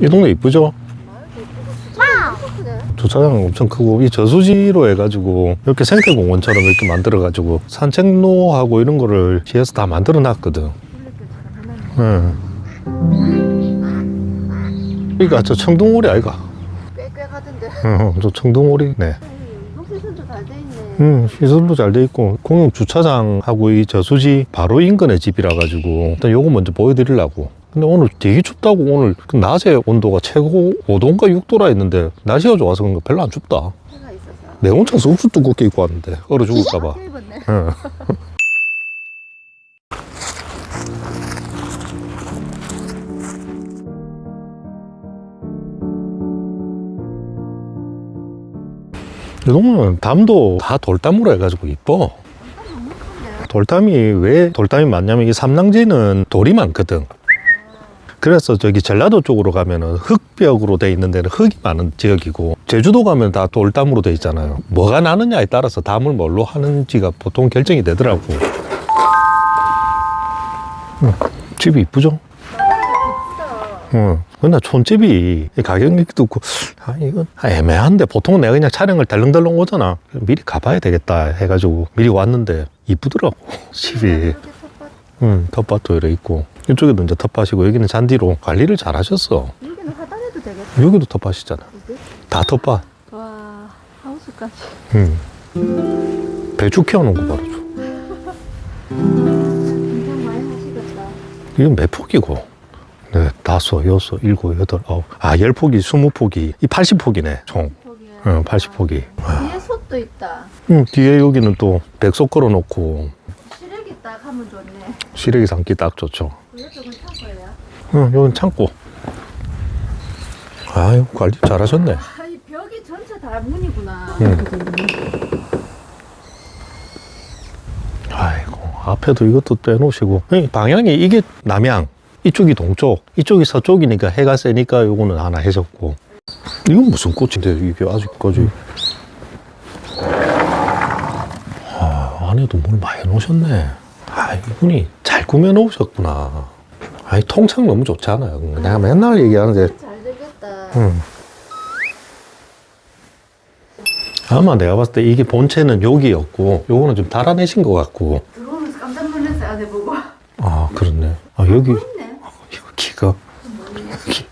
이 동네 이쁘죠? 주차장 엄청 크고 이 저수지로 해가지고 이렇게 생태공원처럼 이렇게 만들어가지고 산책로하고 이런 거를 시에서 다 만들어 놨거든. 응. 그러니까 저 청둥오리 아이가? 꽤 가던데. 응, 저 청둥오리네. 녹색선도 잘 돼 있네. 응, 시설도 잘 돼 있고 공용 주차장하고 이 저수지 바로 인근의 집이라 가지고 일단 요거 먼저 보여드리려고. 근데 오늘 되게 춥다고 오늘 그 낮에 온도가 최고 5도인가 6도라 했는데 날씨가 좋아서 그런가 별로 안 춥다. 해가 있어서. 내 온천 속수 두껍게 입고 왔는데 얼어 죽을까봐. 아, 입었네. 응. 이 동네는 담도 다 돌담으로 해가지고 이뻐. 돌담이 왜 돌담이 많냐면 이 삼랑지는 돌이 많거든. 그래서 저기 전라도 쪽으로 가면은 흙벽으로 돼 있는 데는 흙이 많은 지역이고 제주도 가면 다 돌담으로 돼 있잖아요. 뭐가 나느냐에 따라서 담을 뭘로 하는지가 보통 결정이 되더라고. 응, 집이 이쁘죠? 응. 근데 촌집이 이 가격이 듣고 아 이건 애매한데 보통은 내가 그냥 촬영을 덜렁덜렁 오잖아. 미리 가봐야 되겠다 해가지고 미리 왔는데 이쁘더라고 집이. 텃밭. 응, 텃밭도 이래 있고 이쪽에도 이제 텃밭이고 여기는 잔디로 관리를 잘 하셨어. 여기는 하단해도 되겠다. 여기도 텃밭이잖아. 다 텃밭. 와, 하우스까지. 응. 배추 키워놓은 거 봐라. 굉장히 많이 하시겠다. 이건 몇 폭이고? 네, 다섯, 여섯, 일곱, 여덟, 아홉. 아, 열 폭이, 스무 폭이. 이 팔십 폭이네, 총. 거기에. 응, 팔십 폭이. 뒤에 솥도 있다. 응, 뒤에 여기는 또 백석 걸어놓고 시래기 딱 하면 좋네. 시래기 담기 딱 좋죠. 그 옆쪽은 창고예요. 응, 여긴 창고. 아유, 관리 잘하셨네. 아, 이 벽이 전체 다 문이구나. 응. 아이고, 앞에도 이것도 빼놓으시고. 이 방향이 이게 남향, 이쪽이 동쪽, 이쪽이 서쪽이니까 해가 세니까 요거는 하나 해줬고. 이건 무슨 꽃인데, 이게 아직까지. 아, 안에도 뭘 많이 놓으셨네. 아, 이분이 잘 꾸며놓으셨구나. 아니, 통창 너무 좋지 않아요? 내가 맨날 얘기하는데, 잘 되겠다. 응. 아마 내가 봤을 때 이게 본체는 여기였고, 요거는 좀 달아내신 것 같고. 들어오면서 깜짝 놀랐어요, 안에 보고. 아, 그렇네. 아, 여기, 있네. 여기가, 여기,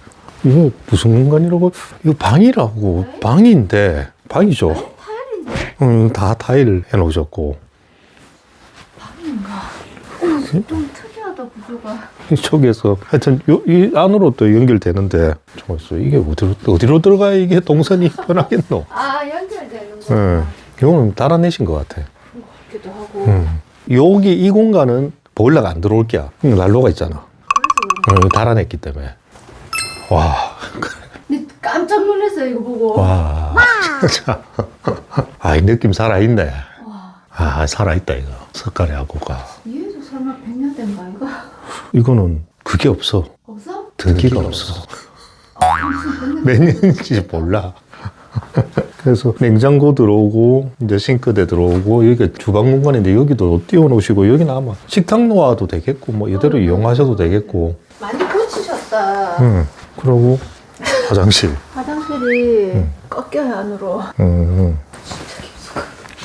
이거 무슨 공간이라고? 이거 방이라고. 방인데, 방이죠. 타일인데? 응, 다 타일 해놓으셨고. 방인가? 어, 좀특 구조가. 이쪽에서, 하여튼, 요, 이 안으로 또 연결되는데, 잠깐만, 이게 어디로, 어디로 들어가야 이게 동선이 편하겠노? 아, 연결되는 응. 거구나. 요거는 달아내신 것 같아. 같기도 하고. 응. 여기 이 공간은 보일러가 안 들어올 게야. 응, 난로가 있잖아. 그래서 응, 달아냈기 때문에. 와, 근데 깜짝 놀랐어 요, 이거 보고. 와. 진짜. 아, 이 느낌 살아있네. 와. 아, 살아있다, 이거. 석가래 하고가. 얘도 설마 100년 된 거 아이가? 이거는 그게 없어. 없어? 등기가 없어. 100년 몇 년인지 몰라. 그래서 냉장고 들어오고, 이제 싱크대 들어오고, 여기가 주방 공간인데 여기도 띄워놓으시고, 여기는 아마 식탁 놓아도 되겠고, 뭐 이대로 이용하셔도 되겠고. 많이 고치셨다. 응. 그러고 화장실. 화장실이 응. 꺾여요, 안으로. 응.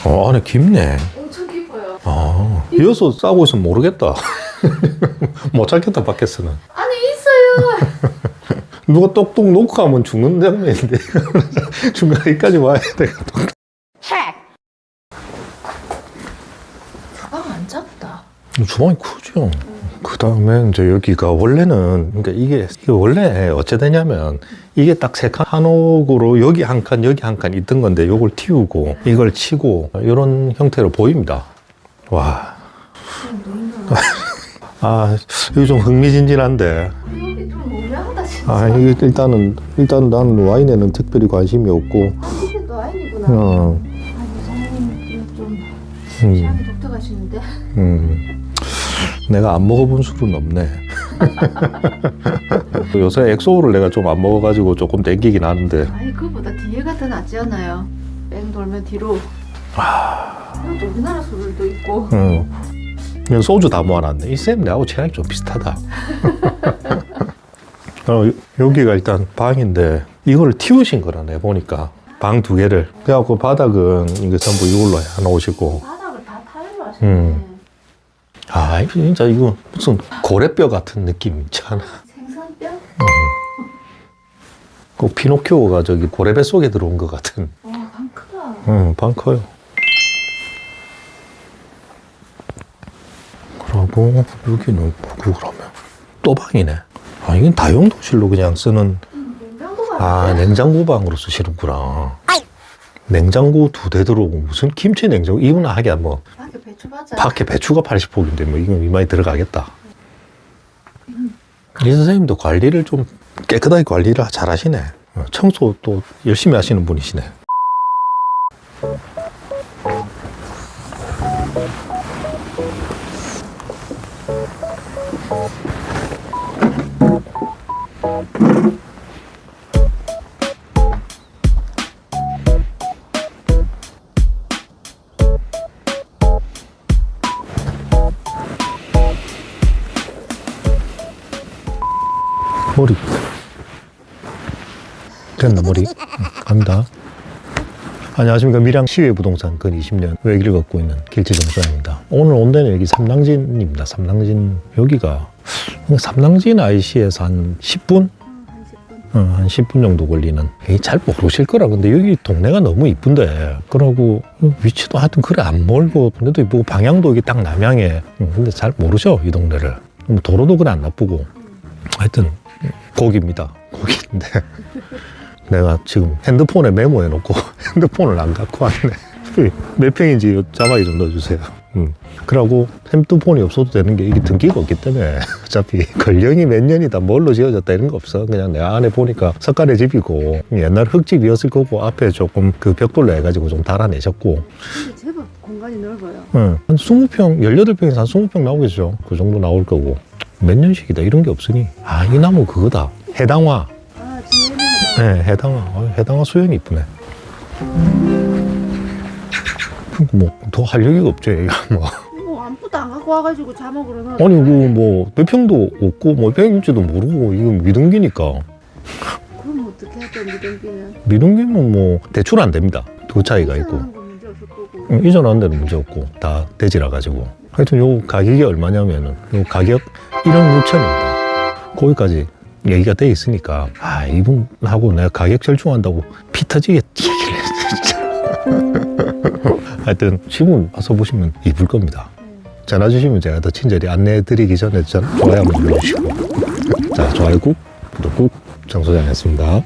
어, 안에 깊네. 엄청 깊어요. 아, 이어서 싸고 있으면 모르겠다. 못 찾겠다, 밖에서는. 안에 있어요. 누가 똑똑 놓고 가면 죽는 장면인데. 중간에까지 와야 돼. 주방 안 작다. 주방이 크죠. 그 다음에 이제 여기가 원래는, 그러니까 이게, 이게 원래 어째 되냐면, 이게 딱 세 칸 한옥으로 여기 한 칸, 여기 한 칸 있던 건데, 요걸 틔우고, 이걸 치고, 이런 형태로 보입니다. 와. 아, 이거 좀 흥미진진한데. 여기 좀 우려하다, 진짜. 아, 이게 일단은, 일단 나는 와인에는 특별히 관심이 없고, 아, 아니구나. 어, 아니, 사장님, 이거 좀 음, 취향이 독특하시는데. 음. 내가 안 먹어본 술은 없네. 요새 엑소를 내가 좀 안 먹어가지고 조금 땡기긴 하는데, 아니, 그거보다 뒤에가 더 낫지 않아요? 뺑 돌면 뒤로. 아, 우리나라 술도 있고. 음. 그냥 소주 다 모아놨네. 이 쌤 내하고 취향이 좀 비슷하다. 어, 여기가 일단 방인데 이거를 틔우신 거라네 보니까 방 두 개를 그래갖고 바닥은 이게 전부 이걸로 해놓으시고 바닥을 다 타일로 하시네. 음. 아 이거 진짜 이거 무슨 고래뼈 같은 느낌 있지 않아? 생선뼈? 꼭 피노키오가 저기 고래배 속에 들어온 것 같은 와, 방 크다. 응, 방 커요 그러고 여기는 뭐고 그러면 또 방이네. 아 이건 다용도실로 그냥 쓰는 아 아, 냉장고 방으로 쓰시는구나. 냉장고 두 대 들어오고 무슨 김치 냉장고? 이건 하기야 뭐 밖에 배추 받자. 밖에 배추가 80폭인데 뭐 이건 이마에 들어가겠다. 이 선생님도 관리를 좀 깨끗하게 관리를 잘 하시네. 어, 청소 또 열심히 하시는 분이시네 머리. 됐나 머리? 응, 갑니다. 안녕하십니까. 밀양 시외 부동산 근 20년 외기를 갖고 있는 길지정수입니다. 오늘 온 데는 여기 삼랑진입니다. 삼랑진 여기가 삼랑진 IC에서 한 10분? 음, 한 10분. 어, 한 10분 정도 걸리는. 잘 모르실 거라. 근데 여기 동네가 너무 이쁜데. 그러고 위치도 하여튼 그래. 안 멀고. 근데도 이쁘고 방향도 이게 딱 남향에. 음, 근데 잘 모르죠 이 동네를. 뭐 도로도 그래 안 나쁘고 하여튼 거기입니다 거기인데 내가 지금 핸드폰에 메모해 놓고 핸드폰을 안 갖고 왔네 몇 평인지 자막에 좀 넣어주세요 음. 그러고 핸드폰이 없어도 되는 게 이게 등기가 없기 때문에 어차피 권령이 몇 년이다 뭘로 지어졌다 이런 거 없어 그냥 내 안에 보니까 석가래 집이고 옛날 흙집이었을 거고 앞에 조금 그 벽돌로 해가지고 좀 달아내셨고 근데 제법 공간이 넓어요. 응. 한 20평, 18평에서 한 20평 나오겠죠. 그 정도 나올 거고. 몇 년씩이다. 이런 게 없으니. 아, 이 나무 그거다. 해당화. 아, 네, 해당화. 어, 해당화 수영이 이쁘네. 뭐, 더 할 얘기가 없죠, 얘가 뭐. 뭐 아무것도 안 갖고 와가지고 자먹으로 넣어. 아니, 그, 뭐, 몇 평도 없고, 뭐, 평인지도 모르고, 이거 미등기니까. 그럼 어떻게 할때 미등기는? 미등기는 뭐, 대출 안 됩니다. 그 차이가 있고. 이전하는 데는 문제 없고, 다 대지라 가지고. 하여튼 요 가격이 얼마냐면은, 요 가격 1억 6천입니다. 거기까지 얘기가 돼 있으니까, 아, 이분하고 내가 가격 절충한다고 피 터지게 얘기를 했어. 하여튼, 지금 와서 보시면 이쁠 겁니다. 전화 주시면 제가 더 친절히 안내해 드리기 전에 전 좋아요 한번 눌러주시고. 자, 좋아요 꾹, 구독 꾹, 정소장이었습니다.